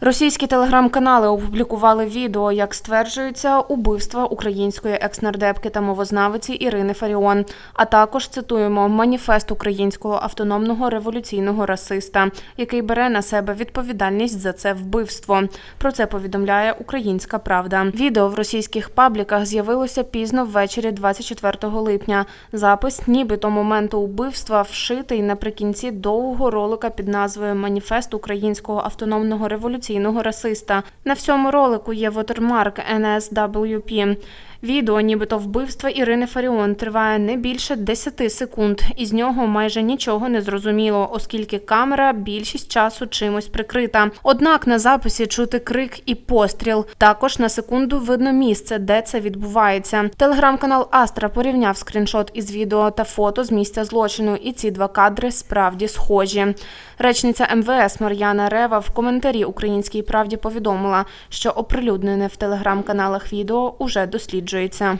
Російські телеграм-канали опублікували відео, як стверджується убивство української екснардепки та мовознавиці Ірини Фаріон. А також цитуємо маніфест українського автономного революційного расиста, який бере на себе відповідальність за це вбивство. Про це повідомляє Українська Правда. Відео в російських пабліках з'явилося пізно ввечері 24 липня. Запис, нібито моменту убивства, вшитий наприкінці довгого ролика під назвою Маніфест українського автономного революційного расиста. На всьому ролику є вотермарк NSWP. Відео, нібито вбивства Ірини Фаріон, триває не більше 10 секунд. Із нього майже нічого не зрозуміло, оскільки камера більшість часу чимось прикрита. Однак на записі чути крик і постріл. Також на секунду видно місце, де це відбувається. Телеграм-канал Астра порівняв скріншот із відео та фото з місця злочину, і ці два кадри справді схожі. Речниця МВС Мар'яна Рева в коментарі Українській правді повідомила, що оприлюднене в телеграм-каналах відео уже досліджується.